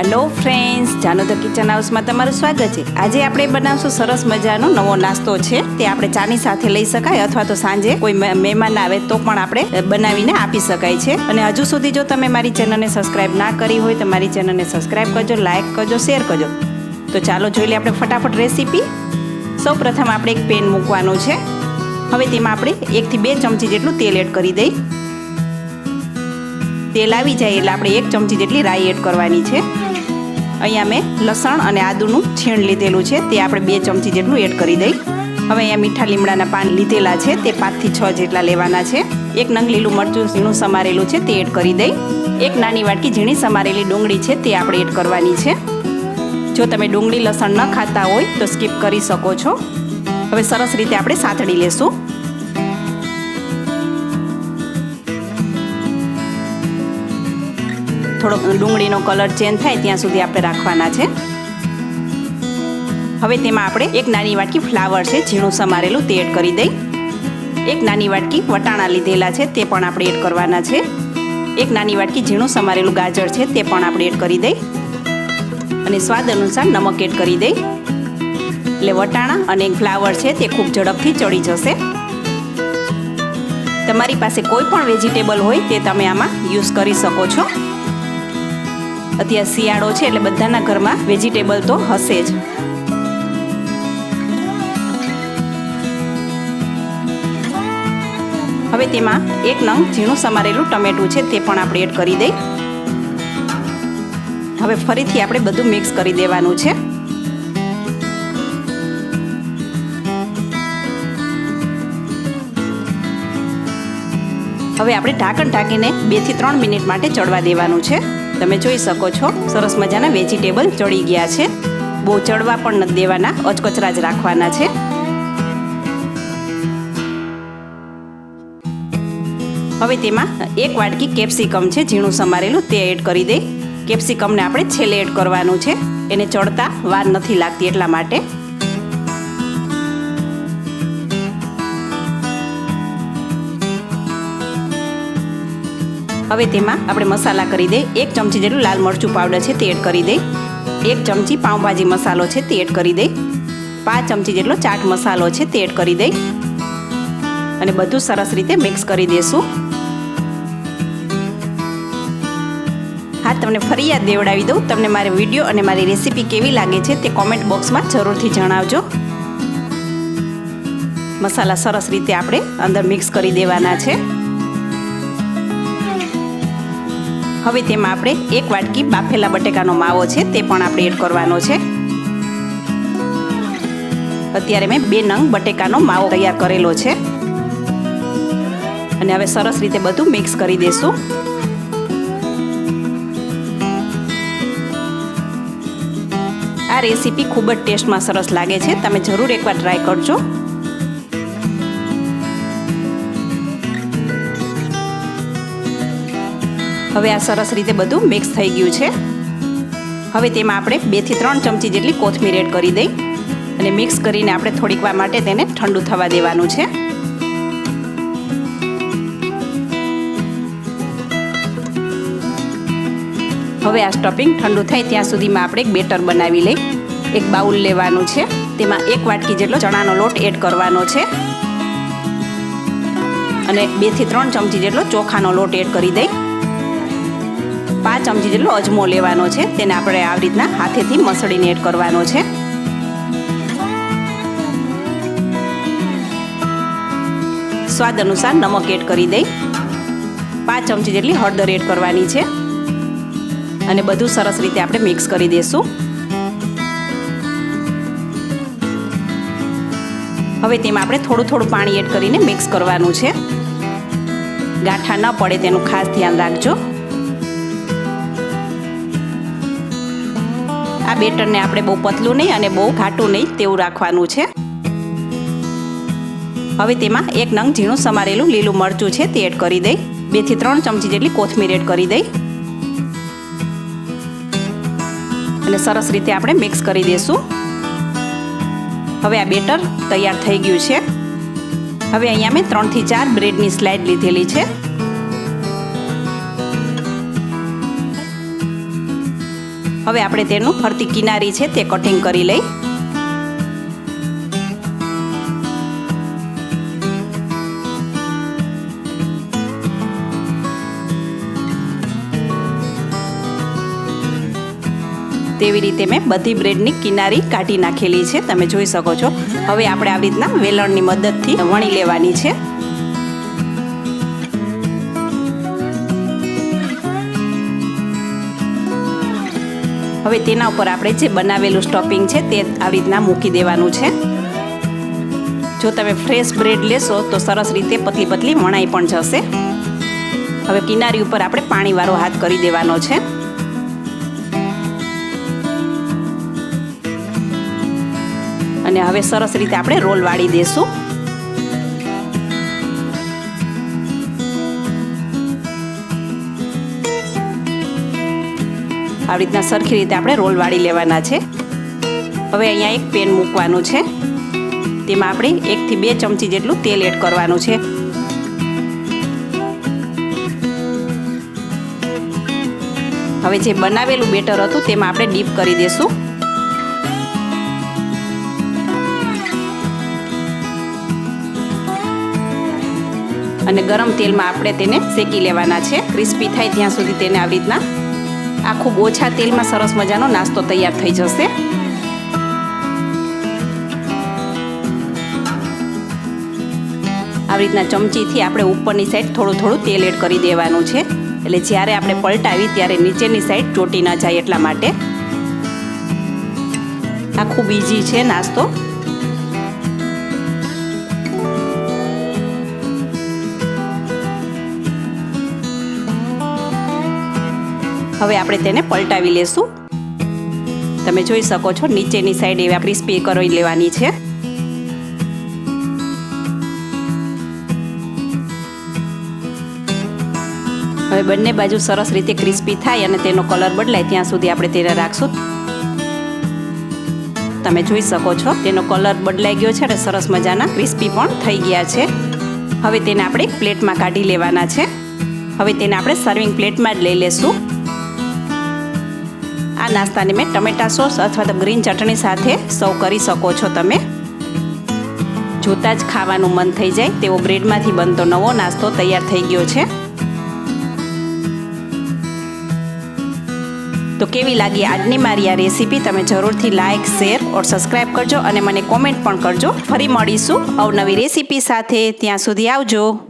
Hello friends જાનો the kitchen હાઉસમાં તમારું સ્વાગત છે. આજે આપણે બનાવશું સરસ મજાનો નવો નાસ્તો છે. તે આપણે ચાની સાથે લઈ શકાય અથવા તો સાંજે કોઈ મહે- મહેમાન આવે તો પણ આપણે બનાવીને આપી શકાય છે. અને હજુ સુધી જો તમે મારી ચેનલને સબસ્ક્રાઇબ ના કરી હોય તો મારી ચેનલને સબસ્ક્રાઇબ કરજો લાઇક કરજો શેર કરજો. તો ચાલો જોઈ લઈએ આપણે ફટાફટ રેસીપી સૌ પ્રથમ આપણે એક પેન મૂકવાનું છે. હવે તેમાં આપણે એકથી બે ચમચી જેટલું તેલ એડ કરી દઈ. તેલ આવી જાય એટલે આપણે એક ચમચી જેટલી રાઈ એડ કરવાની છે. અહીંયા મેં લસણ અને આદુનું છીણ લીધેલું છે. તે આપણે બે ચમચી જેટલું એડ કરી દઈ. હવે અહીંયા મીઠા લીમડાના પાન લીધેલા છે. તે પાંચથી છ જેટલા લેવાના છે. એક નંગ લીલું મરચું ઝીણું સમારેલું છે. તે એડ કરી દઈ. એક નાની વાટકી ઝીણી સમારેલી ડુંગળી છે. તે આપણે એડ કરવાની છે. જો તમે ડુંગળી લસણ ન ખાતા હોય તો સ્કીપ કરી શકો છો. હવે સરસ રીતે આપણે સાતડી લેશું. થોડોક ડુંગળીનો કલર ચેન્જ થાય ત્યાં સુધી આપણે રાખવાના છે. હવે તેમાં આપણે એક નાની વાટકી ફ્લાવર છે, ઝીણું સમારેલું તે એડ કરી દઈ. એક નાની વાટકી વટાણા લીધેલા છે, તે પણ આપણે એડ કરવાના છે. એક નાની વાટકી ઝીણું સમારેલું ગાજર છે, તે પણ આપણે એડ કરી દઈ. અને સ્વાદ અનુસાર નમક એડ કરી દઈ. એટલે વટાણા અને ફ્લાવર છે, તે ખૂબ ઝડપથી ચડી જશે. તમારી પાસે કોઈ પણ વેજીટેબલ હોય, તે તમે આમાં યુઝ કરી શકો છો. અત્યારે શિયાળો છે એટલે બધાના ઘરમાં વેજીટેબલ તો હશે જ. હવે તેમાં એક નંગ ઝીણું સમારેલું ટમેટું છે, તે પણ આપણે એડ કરી દઈ. હવે ફરીથી આપણે બધું મિક્સ કરી દેવાનું છે. હવે આપણે ઢાંકણ ઢાંકીને બેથી ત્રણ મિનિટ માટે ચડવા દેવાનું છે. તમે જોઈ શકો છો, સરસ મજાના વેજીટેબલ ચડી ગયા છે. બહુ ચડવા પણ નથી દેવાના, અચકચરા જ રાખવાના છે. હવે તેમાં એક વાટકી કેપ્સિકમ છે, ઝીણું સમારેલું, તે એડ કરી દઈ. કેપ્સિકમને આપણે છેલ્લે એડ કરવાનું છે. એને ચડતા વાર નથી લાગતી એટલા માટે. હવે તેમાં આપણે મસાલા કરી દઈ એક ચમચી જેટલું લાલ મરચું પાવડર છે તે એડ કરી દઈ એક ચમચી પાઉંભાજી મસાલો છે તે એડ કરી દઈ પાંચ ચમચી જેટલો ચાટ મસાલો છે તે એડ કરી દઈ અને બધું સરસ રીતે મિક્સ કરી દેશું. હા, તમને ફરી યાદ દેવડાવી દઉં. તમને મારી વીડિયો અને મારી રેસીપી કેવી લાગે છે તે કોમેન્ટ બોક્સમાં જરૂરથી જણાવજો. મસાલા સરસ રીતે આપણે અંદર મિક્સ કરી દેવાના છે. હવે તેમાં આપણે એક વાટકી બાફેલા બટેકાનો માવો છે, તે પણ આપણે એડ કરવાનો છે. અત્યારે મેં બે નંગ બટેકાનો માવો તૈયાર કરેલો છે. અને હવે સરસ રીતે બધું મિક્સ કરી દેશું. આ રેસીપી ખૂબ જ ટેસ્ટમાં સરસ લાગે છે, તમે જરૂર એકવાર ટ્રાય કરજો. હવે આ સરસ રીતે બધું મિક્સ થઈ ગયું છે. હવે તેમાં આપણે બેથી ત્રણ ચમચી જેટલી કોથમીર એડ કરી દઈ અને મિક્સ કરીને આપણે થોડીક વાર માટે તેને ઠંડુ થવા દેવાનું છે. હવે આ સ્ટફિંગ ઠંડુ થાય ત્યાં સુધીમાં આપણે એક બેટર બનાવી લઈ. એક બાઉલ લેવાનું છે. તેમાં એક વાટકી જેટલો ચણાનો લોટ એડ કરવાનો છે. અને બેથી ત્રણ ચમચી જેટલો ચોખાનો લોટ એડ કરી દઈ. પાંચ ચમચી જેટલો અજમો લેવાનો છે, તેને આપણે આવી રીતના હાથેથી મસળીને એડ કરવાનો છે. સ્વાદ અનુસાર નમક એડ કરી દઈ. પાંચ ચમચી જેટલી હળદર એડ કરવાની છે. અને બધું સરસ રીતે આપણે મિક્સ કરી દઈશું હવે તેમાં આપણે થોડું થોડું પાણી એડ કરીને મિક્સ કરવાનું છે. ગાંઠા ન પડે તેનું ખાસ ધ્યાન રાખજો. બેટરને આપણે બહુ પતલું નહીં અને બહુ ઘાટું નહીં તેવું રાખવાનું છે. હવે તેમાં એક નંગ ઝીણું સમારેલું લીલું મરચું છે તે એડ કરી દઈ. બેથી ત્રણ ચમચી જેટલી કોથમીર એડ કરી દઈ. અને સરસ રીતે આપણે મિક્સ કરી દઈશું હવે આ બેટર તૈયાર થઈ ગયું છે. હવે અહીંયા મેં ત્રણથી ચાર બ્રેડની સ્લાઇડ લીધેલી છે. હવે આપણે તેનું ફરતી કિનારી છે તે કટિંગ કરી લઈ. તેવી રીતે મેં બધી બ્રેડની કિનારી કાઢી નાખેલી છે, તમે જોઈ શકો છો. હવે આપણે આવી રીતના વેલણની મદદથી વણી લેવાની છે. હવે તેના ઉપર આપણે જે બનાવેલું સ્ટોપિંગ છે તે આવી રીતના મૂકી દેવાનું છે. જો તમે ફ્રેશ બ્રેડ લેશો તો સરસ રીતે પતલી પતલી વણાઈ પણ જશે. હવે કિનારી ઉપર આપણે પાણીવાળો હાથ કરી દેવાનો છે. અને હવે સરસ રીતે આપણે રોલ વાળી દેશું. આવી રીતના સરખી રીતે આપણે રોલ વાળી લેવાના છે. હવે અહીંયા એક પેન મૂકવાનું છે. તેમાં આપણે એકથી બે ચમચી જેટલું તેલ એડ કરવાનું છે. હવે જે બનાવેલું બેટર હતું તેમાં આપણે ડીપ કરી દઈશું અને ગરમ તેલમાં આપણે તેને શેકી લેવાના છે. ક્રિસ્પી થાય ત્યાં સુધી તેને આવી રીતના આ ખૂબ ઓછા તેલમાં સરસ મજાનો નાસ્તો તૈયાર થઈ જશે. આવી રીતના ચમચીથી આપણે ઉપરની સાઈડ થોડું થોડું તેલ એડ કરી દેવાનું છે. એટલે જ્યારે આપણે પલટાવી ત્યારે નીચેની સાઈડ ચોટી ન જાય એટલા માટે. આ ખૂબ ઇઝી છે નાસ્તો. હવે આપણે તેને પલટાવી લેશું. તમે જોઈ શકો છો, નીચેની સાઈડ એવા ક્રિસ્પી કરી લેવાની છે. હવે બંને બાજુ સરસ રીતે ક્રિસ્પી થાય અને તેનો કલર બદલાય ત્યાં સુધી આપણે તેને રાખશું. તમે જોઈ શકો છો, તેનો કલર બદલાઈ ગયો છે અને સરસ મજાના ક્રિસ્પી પણ થઈ ગયા છે. હવે તેને આપણે પ્લેટમાં કાઢી લેવાના છે. હવે તેને આપણે સર્વિંગ પ્લેટમાં જ લઈ લેશું. નાસ્તાને મેં ટમેટા સોસ અથવા તો ગ્રીન ચટણી સાથે સર્વ કરી શકો છો તમે. જોતાં જ ખાવાનું મન થઈ જાય તેવો બ્રેડમાંથી બનતો નવો નાસ્તો તૈયાર થઈ ગયો છે. તો કેવી લાગી આજની મારી આ રેસીપી તમે જરૂરથી લાઇક શેર ઓર સબસ્ક્રાઈબ કરજો અને મને કોમેન્ટ પણ કરજો. ફરી મળીશું અવનવી રેસીપી સાથે. ત્યાં સુધી આવજો.